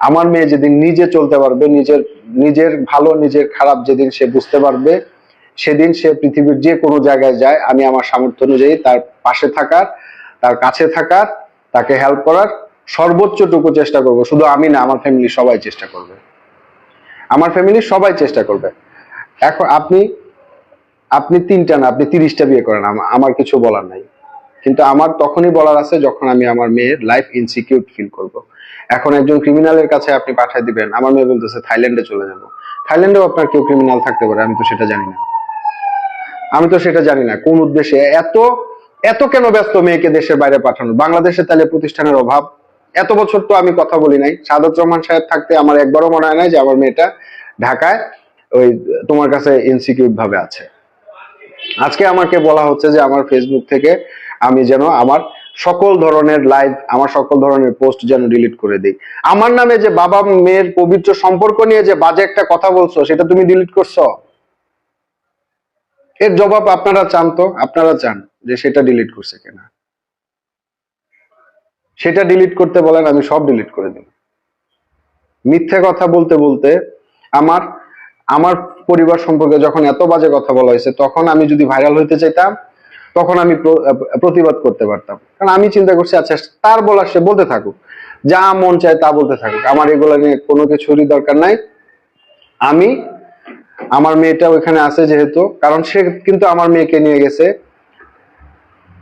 আমার মেয়ে যেদিন নিজে চলতে পারবে, নিজের নিজের ভালো, নিজের খারাপ যেদিন সে বুঝতে পারবে, সেদিন সে পৃথিবীর যে কোনো জায়গায় যায়, আমি আমার সামর্থ্য অনুযায়ী তার পাশে থাকার, তার কাছে থাকার, তাকে হেল্প করার সর্বোচ্চটুকু চেষ্টা করব। শুধু আমি না, আমার ফ্যামিলি সবাই চেষ্টা করবে। আমার ফ্যামিলি সবাই চেষ্টা করবে। এখন আপনি আপনি তিনটা না, আপনি তিরিশটা বিয়ে করেন আমার কিছু বলার নাই। কিন্তু আমার তখনই বলার আছে যখন আমি আমার মেয়ের লাইফ ইনসিকিউর ফিল করব। এখন একজন ক্রিমিনালের কাছে আপনি পাঠিয়ে দিবেন, আমার মেয়ে বলতেছে, থাইল্যান্ডে চলে যাব। থাইল্যান্ডেও আপনার কেউ ক্রিমিনাল থাকতে পারে, আমি তো সেটা জানি না। আমি তো সেটা জানি না, কোন উদ্দেশ্যে? এত এত কেন ব্যস্ত মেয়েকে দেশের বাইরে পাঠানো? বাংলাদেশে তাহলে প্রতিষ্ঠানের অভাব? এত বছর তো আমি কথা বলি নাই। সাদত রহমান সাহেব থাকতে আমার একবারও মনে হয় নাই যে আমার মেয়েটা ঢাকায় ওই তোমার কাছে ইনসিকিউর ভাবে আছে। আজকে আমাকে বলা হচ্ছে যে আমার ফেসবুক থেকে আমি যেন আমার সকল ধরনের লাইভ আমার সকল ধরনের পোস্ট যেন ডিলিট করে দিই। আমার নামে যে বাবা মেয়ের পবিত্র সম্পর্ক নিয়ে যে বাজে একটা কথা বলছো, সেটা তুমি ডিলিট করছ? এর জবাব আপনারা চান তো? আপনারা চান যে সেটা ডিলিট করছে কিনা? সেটা ডিলিট করতে বলেন, আমি সব ডিলিট করে দিই মিথ্যে কথা বলতে বলতে আমার আমার পরিবার সম্পর্কে যখন এত বাজে কথা বলা হয়েছে, তখন আমি যদি ভাইরাল হইতে চাইতাম তখন আমি প্রতিবাদ করতে পারতাম। কারণ আমি চিন্তা করছি আচ্ছা তার বলা সে বলতে থাকুক, যা মন চায় তা বলতে থাকুক। আমার এগুলো নিয়ে কোনো কিছুরই দরকার নাই। আমি, আমার মেয়েটা ওইখানে আছে যেহেতু, কারণ সে কিন্তু আমার মেয়েকে নিয়ে গেছে,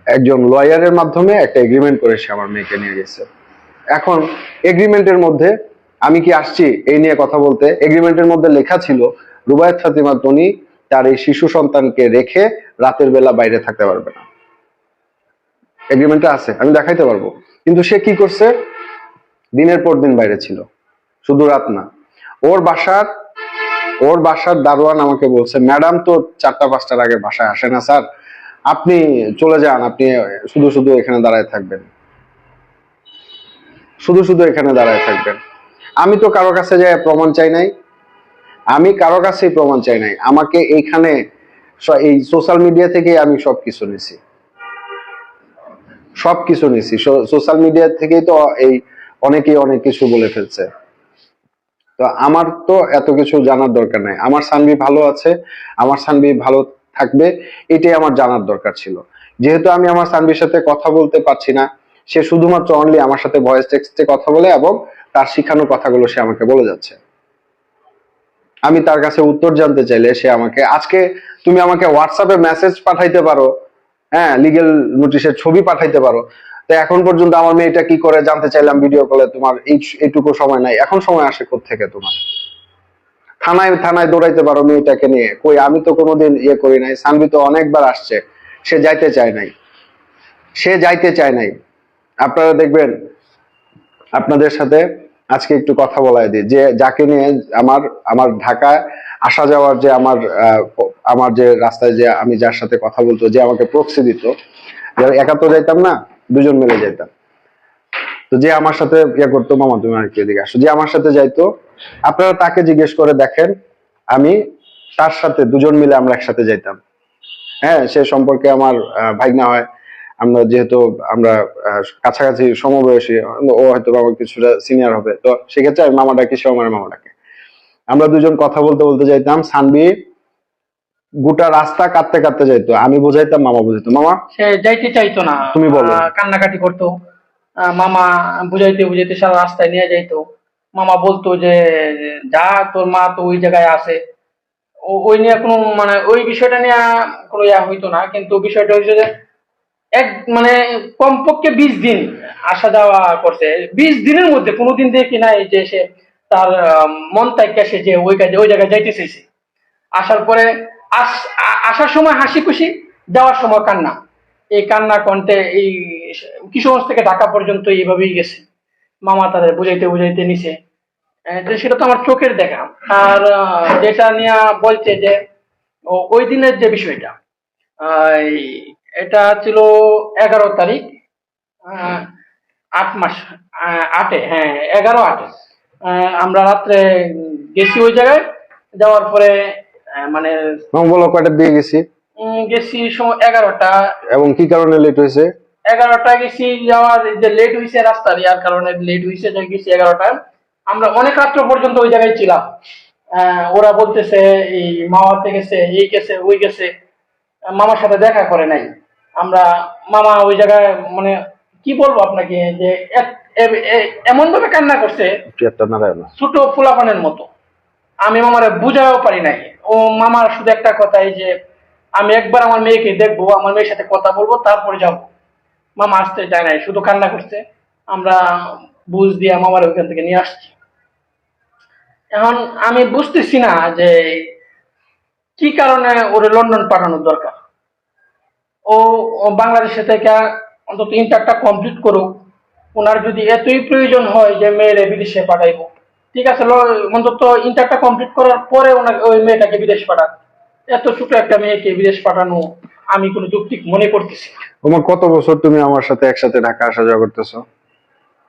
একজন লয়ারের মাধ্যমে একটা এগ্রিমেন্ট করে সে আমার মেয়েকে নিয়ে গেছে। এখন এগ্রিমেন্টের মধ্যে আমি কি আসছি এই নিয়ে কথা বলতে? এগ্রিমেন্টের মধ্যে লেখা ছিল, রুবায়ত ফাতিমা তনি তার এই শিশু সন্তানকে রেখে রাতের বেলা বাইরে থাকতে পারবে না। এগ্রিমেন্টটা আছে, আমি দেখাইতে পারব। কিন্তু সে কি করছে? দিনের পর দিন বাইরে ছিল। শুধু রাত না। ওর বাসার ওর বাসার দারোয়ান আমাকে বলছে, ম্যাডাম, তো চারটা, পাঁচটার আগে বাসায় আসে না, স্যার। আপনি চলে যান, আপনি শুধু শুধু এখানে দাঁড়ায় থাকবেন। শুধু শুধু এখানে দাঁড়ায় থাকবেন। আমি তো কারও কাছে যাই প্রমাণ চাই নাই। আমি কারও কাছেই প্রমাণ চাই নাই। আমাকে এইখানে এই সোশ্যাল মিডিয়া থেকে আমি সবকিছু নিছি। সবকিছু নিছি। সোশ্যাল মিডিয়া থেকেই তো এই অনেকেই অনেক কিছু বলে ফেলছে। তো আমার তো এত কিছু জানার দরকার নাই। আমার সানবি ভালো আছে, আমার সানবি ভালো থাকবে, এটাই আমার জানার দরকার ছিল। যেহেতু আমি আমার সানবির সাথে কথা বলতে পারছি না, সে শুধুমাত্র অনলি আমার সাথে ভয়েস টেক্সটে কথা বলে এবং তার শিখানো কথাগুলো সে আমাকে বলে যাচ্ছে। আমি তার কাছে উত্তর জানতে চাইলে সে আমাকে, আজকে তুমি আমাকে হোয়াটসঅ্যাপে মেসেজ পাঠাইতে পারো হ্যাঁ লিগেল নোটিশের ছবি পাঠাইতে পারো। তো এখন পর্যন্ত আমার মেয়েটা কি করে জানতে চাইলাম ভিডিও কলে তোমার এই এইটুকু সময় নাই। এখন সময় আসে থেকে তোমার? থানায় থানায় দৌড়াইতে পারো মেয়েটাকে নিয়ে। কই, আমি তো কোনোদিন ইয়ে করি নাই। সানবি তো অনেকবার আসছে। সে যাইতে চায় নাই। সে যাইতে চায় নাই। আপনারা দেখবেন, আপনাদের সাথে আজকে একটু কথা বলাই দিই। যে যাকে নিয়ে আমার আমার ঢাকায় আসা যাওয়ার যে আমার আমার যে রাস্তায় যে আমি যার সাথে কথা বলতো যে আমাকে প্রক্সি দিত একা তো যাইতাম না দুজন মিলে যাইতাম। তো যে আমার সাথে ইয়ে করতো মামা তুমি আর কি এদিকে আসো। যে আমার সাথে যাইতো আপনারা তাকে জিজ্ঞেস করে দেখেন আমি তার সাথে দুজন মিলে আমরা একসাথে যাইতাম। হ্যাঁ সে সম্পর্কে আমার আহ, ভাইগনা হয়। আমরা যেহেতু আমরা কাছাকাছি সমবয়সী ও হয়তো আমার কিছুটা সিনিয়র হবে তো সেক্ষেত্রে আমি মামা ডাকি সে আমার মামা ডাকে। আমরা দুজন কথা বলতে বলতে যাইতাম সানবি গোটা রাস্তা কাঁদতে কাঁদতে যাইতো আমি বুঝাইতাম মামা বুঝাইতো। মামা? সে যাইতে চাইতো না। তুমি বলো। কান্নাকাটি করতো। মামা বুঝাইতে বুঝাইতে সারা রাস্তায় নিয়ে যাইতো। মামা বলতো যে যা তোর মা তো ওই জায়গায় আছে। ওই নিয়ে কোনো মানে ওই বিষয়টা নিয়ে কোনো ইয়া হইতো না কিন্তু বিষয়টা হচ্ছে যে এক মানে কমপক্ষে বিশ দিন আসা যাওয়া করছে। বিশ দিনের মধ্যে কোনোদিন দেখি নাই যে সে তার মন তাইকা সে যে ওই কাজে ওই জায়গায় যাইতে চাইছে। আসার পরে আস- আসার সময় হাসি খুশি, যাওয়ার সময় কান্না। এই কান্না কণ্ঠে এই কিশোরগঞ্জ থেকে ঢাকা পর্যন্ত এইভাবেই গেছে। মামা তাদের বুঝাইতে বুঝাইতে নিছে। সেটা তো আমার চোখের দেখা। আর যেটা নিয়ে বলছে যে ওই দিনের যে বিষয়টা এটা ছিল এগারো তারিখ আট মাস আটে হ্যাঁ এগারো আটে। আমরা রাত্রে গেছি ওই জায়গায় যাওয়ার পরে মানে বলো কয়টা দিয়ে গেছি? গেছি সময় এগারোটা। এবং কি কারণে লেট হয়েছে? এগারোটা গেছি যাওয়ার যে লেট হয়েছে রাস্তার ইয়ার কারণে লেট হয়েছে যে গেছি এগারোটা আমরা অনেক রাত্র পর্যন্ত ওই জায়গায় ছিলাম। ওরা বলতেছে এই মামাতে গেছে এই গেছে ওই গেছে। মামার সাথে দেখা করে নাই। আমরা মামা ওই জায়গায় মানে কি বলব আপনাকে যে এমন ভাবে কান্না করছে ছোট ফুলাপানের মতো। আমি মামারে বুঝাও পারি নাই। ও মামার শুধু একটা কথাই যে আমি একবার আমার মেয়েকে দেখব আমার মেয়ের সাথে কথা বলব তারপরে যাব। মামা আসতে চায় নাই শুধু কান্না করছে। আমরা বুঝ দিয়ে মামার ওইখান থেকে নিয়ে আসছি। এখন আমি বুঝতেছি না যে কি কারণে ওরে লন্ডন পাঠানোর দরকার। ও বাংলাদেশে থেকে অন্তত ইন্টারটা কমপ্লিট করুক। ওনার যদি এতই প্রয়োজন হয় যে মেয়েরে বিদেশে পাঠাইবো। ঠিক আছে অন্তত ইন্টারটা কমপ্লিট করার পরে ওনাকে ওই মেয়েটাকে বিদেশ পাঠান। এত ছোট একটা মেয়েকে বিদেশ পাঠানো আমি কোনো যৌক্তিক মনে করতেছি তোমার কত বছর তুমি আমার সাথে একসাথে ঢাকা আসা যাওয়া করতেছো?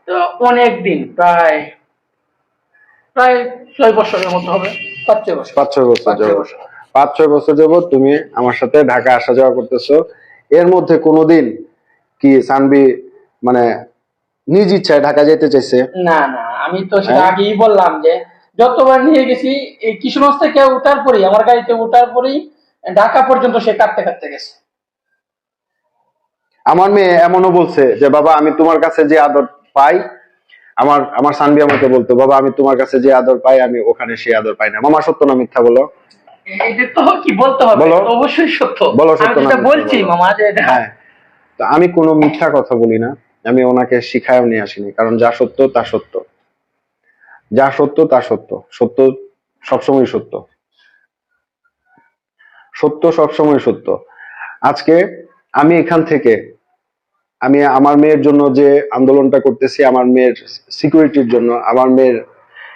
তো অনেক দিন প্রায় প্রায় ছয় বছরের মতো হবে পাঁচ ছয় বছর। পাঁচ ছয় বছর পাঁচ ছয় বছর। পাঁচ ছয় বছর যাবত তুমি আমার সাথে ঢাকা আসা যাওয়া করতেছো। এর মধ্যে কোনোদিন কি সানবি মানে নিজ ইচ্ছায় ঢাকা যেতে চাইছে? না না আমি তো সেটা হ্যাঁ? আগেই বললাম যে যতবার নিয়ে গেছি এই কিশোরগঞ্জ থেকে ওঠার পরেই আমার গাড়িতে ওঠার পরেই ঢাকা পর্যন্ত সে কাটতে কাটতে গেছে। আমার মেয়ে এমনও বলছে যে বাবা আমি তোমার কাছে যে আদর পাই আমার আমার সানবি আমাকে বলতো বাবা আমি তোমার কাছে যে আদর পাই আমি ওখানে সেই আদর পাই না। মামা সত্য না মিথ্যা বলো? এটা তো কি বলতে হবে? বলো। এটা তো অবশ্যই সত্য। আমি যেটা মিথ্যা বলছি মামা যে হ্যাঁ। তো আমি কোনো মিথ্যা কথা বলি না। আমি ওনাকে শিখায়ও নিয়ে আসিনি। কারণ যা সত্য তা সত্য। যা সত্য তা সত্য। সত্য সবসময় সত্য। সত্য সবসময় সত্য। আজকে আমি এখান থেকে আমি আমার মেয়ের জন্য যে আন্দোলনটা করতেছি আমার মেয়ের সিকিউরিটির জন্য আমার মেয়ের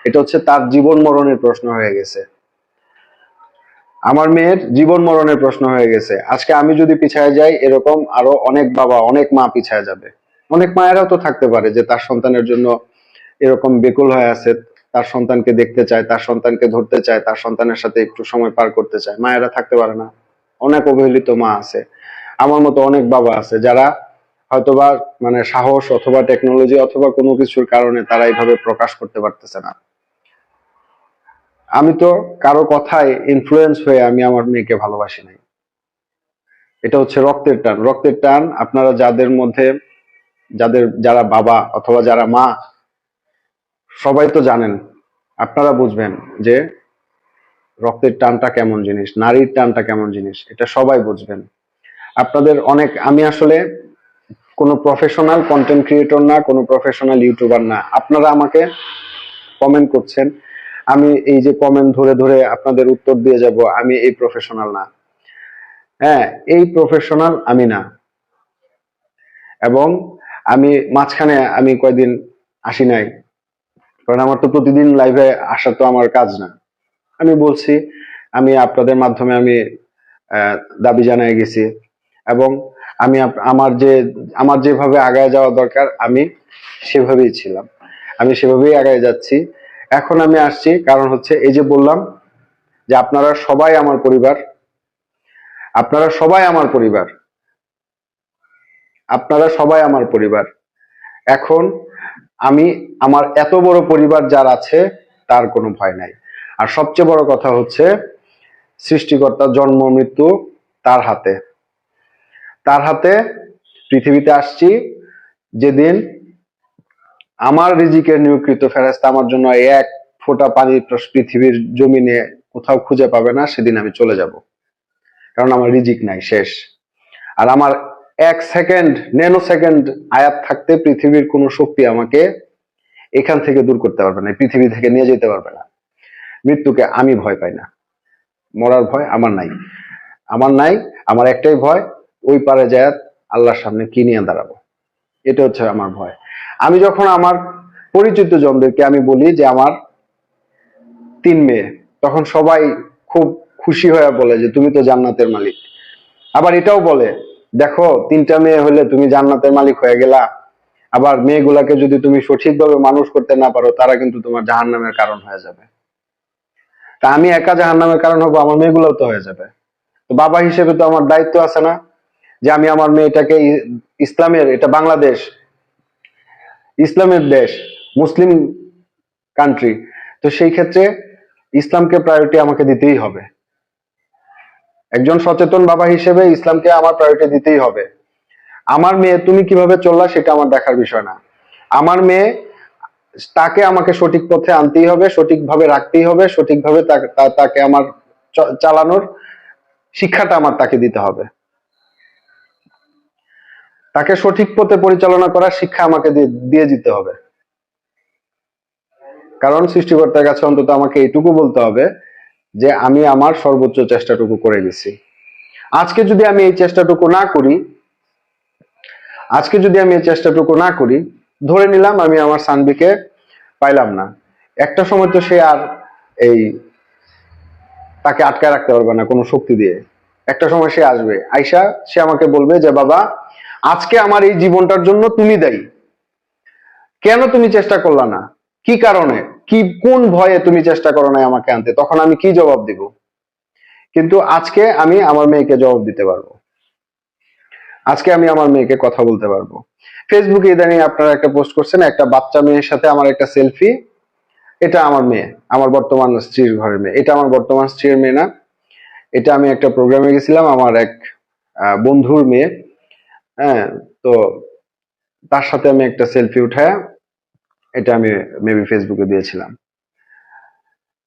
এটা হচ্ছে তার জীবন মরণের প্রশ্ন হয়ে গেছে। আমার মেয়ের জীবন মরণের প্রশ্ন হয়ে গেছে। আজকে আমি যদি পিছায় যাই, এরকম আরও অনেক বাবা, অনেক মা পিছায় যাবে। অনেক মায়েরাও তো থাকতে পারে যে তার সন্তানের জন্য এরকম বেকুল হয়ে আছে, তার সন্তানকে দেখতে চায়, তার সন্তানকে ধরতে চায়, তার সন্তানের সাথে একটু সময় পার করতে চায়। মায়েরা থাকতে পারে না। অনেক অবহেলিত মা আছে। আমার মতো অনেক বাবা আছে যারা হয়তোবা মানে সাহস অথবা টেকনোলজি অথবা কোনো কিছুর কারণে তারা এইভাবে প্রকাশ করতে পারতেছে না। আমি তো কারও কথায় ইনফ্লুয়েন্স হয়ে আমি আমার মেয়েকে ভালোবাসি নাই। এটা হচ্ছে রক্তের টান। রক্তের টান আপনারা যাদের মধ্যে, যাদের যারা বাবা অথবা যারা মা, সবাই তো জানেন, আপনারা বুঝবেন যে রক্তের টানটা কেমন জিনিস, নারীর টানটা কেমন জিনিস, এটা সবাই বুঝবেন। আপনাদের অনেক, আমি আসলে কোনো প্রফেশনাল কন্টেন্ট ক্রিয়েটর না, কোনো প্রফেশনাল ইউটিউবার না, আপনারা আমাকে কমেন্ট করছেন। আমি এই যে কমেন্ট ধরে ধরে আপনাদের উত্তর দিয়ে যাব, আমি এই প্রফেশনাল না। হ্যাঁ এই প্রফেশনাল আমি না। এবং আমি মাঝখানে আমি কয়দিন আসি নাই। কারণ আমার তো প্রতিদিন লাইভে আসা তো আমার কাজ না। আমি বলছি, আমি আপনাদের মাধ্যমে আমি দাবি জানাই গেছি। এবং আমি আমার যে, আমার যেভাবে আগায় যাওয়া দরকার, আমি সেভাবেই ছিলাম। আমি সেভাবেই আগায় যাচ্ছি। এখন আমি আসছি, কারণ হচ্ছে এই যে বললাম যে আপনারা সবাই আমার পরিবার। আপনারা সবাই আমার পরিবার। আপনারা সবাই আমার পরিবার। এখন আমি, আমার এত বড় পরিবার যার আছে, তার কোনো ভয় নাই। আর সবচেয়ে বড় কথা হচ্ছে সৃষ্টিকর্তার জন্ম, মৃত্যু তার হাতে। তার হাতে পৃথিবীতে আসছি, যেদিন আমার রিজিকের নিয়োগকৃত ফেরেস্তা আমার জন্য এক ফোঁটা পানি পৃথিবীর জমিনে কোথাও খুঁজে পাবে না, সেদিন আমি চলে যাব। কারণ আমার রিজিক নাই, শেষ। আর আমার এক সেকেন্ড, ন্যানো সেকেন্ড আয়াত থাকতে পৃথিবীর কোনো শক্তি আমাকে এখান থেকে দূর করতে পারবে না পৃথিবী থেকে নিয়ে যেতে পারবে না। মৃত্যুকে আমি ভয় পাই না। মরার ভয় আমার নাই। আমার নাই, আমার একটাই ভয়, ওই পারে যায় আল্লাহর সামনে কি নিয়ে দাঁড়াবো? এটা হচ্ছে আমার ভয়। আমি যখন আমার পরিচিত জনদেরকে আমি বলি যে আমার তিন মেয়ে, তখন সবাই খুব খুশি হয়ে বলে যে, তুমি তো জান্নাতের মালিক। আবার এটাও বলে, দেখো, তিনটা মেয়ে হলে তুমি জান্নাতের মালিক হয়ে গেলা। আবার মেয়েগুলাকে যদি তুমি সঠিকভাবে মানুষ করতে না পারো, তারা কিন্তু তোমার জাহান্নামের কারণ হয়ে যাবে। তা আমি একা জাহান্নামের কারণ হব, আমার মেয়েগুলোও তো হয়ে যাবে। তো বাবা হিসেবে তো আমার দায়িত্ব আছে না যে, আমি আমার মেয়েটাকে ইসলামের, এটা বাংলাদেশ ইসলামের দেশ, মুসলিম কান্ট্রি তো সেই ক্ষেত্রে ইসলামকে প্রায়োরিটি আমাকে দিতেই হবে। একজন সচেতন বাবা হিসেবে ইসলামকে আমার প্রায়োরিটি দিতেই হবে। আমার মেয়ে তুমি কীভাবে চললা সেটা আমার দেখার বিষয় না। আমার মেয়ে, তাকে আমাকে সঠিক পথে আনতেই হবে, সঠিকভাবে রাখতেই হবে, সঠিকভাবে তাকে- আমার চালানোর শিক্ষাটা আমার তাকে দিতে হবে। তাকে সঠিক পথে পরিচালনা করার শিক্ষা আমাকে দিয়ে- দিতে হবে। কারণ সৃষ্টিকর্তার কাছে অন্তত আমাকে এইটুকু বলতে হবে যে আমি আমার সর্বোচ্চ চেষ্টাটুকু করে গেছি আজকে যদি আমি এই চেষ্টাটুকু না করি, আজকে যদি আমি এই চেষ্টাটুকু না করি, ধরে নিলাম আমি আমার সানবিকে পাইলাম না। একটা সময় তো সে আর এই তাকে আটকায় রাখতে পারবে না কোনো শক্তি দিয়ে। একটা সময় সে আসবে। আইসা সে আমাকে বলবে যে, বাবা আজকে আমার এই জীবনটার জন্য তুমি দায়ী। কেন তুমি চেষ্টা করলা না? কি কারণে? কি, কোন ভয়ে তুমি চেষ্টা করো নাই আমাকে আনতে? তখন আমি কি জবাব দিব? কিন্তু আজকে আমি আমার মেয়েকে জবাব দিতে পারব। আজকে আমি আমার মেয়েকে কথা বলতে পারব। ফেসবুকে ইদানিং আপনারা একটা পোস্ট করছেন, একটা বাচ্চা মেয়ের সাথে আমার একটা সেলফি এটা আমার মেয়ে, আমার বর্তমান স্ত্রীর ঘরের মেয়ে। এটা আমার বর্তমান স্ত্রীর মেয়ে না। এটা আমি একটা প্রোগ্রামে গেছিলাম, আমার এক বন্ধুর মেয়ে। হ্যাঁ তো তার সাথে আমি একটা সেলফি উঠায় এটা আমি মেবি ফেসবুকে দিয়েছিলাম।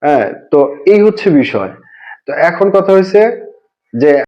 হ্যাঁ তো এই হচ্ছে বিষয়। তো এখন কথা হয়েছে যে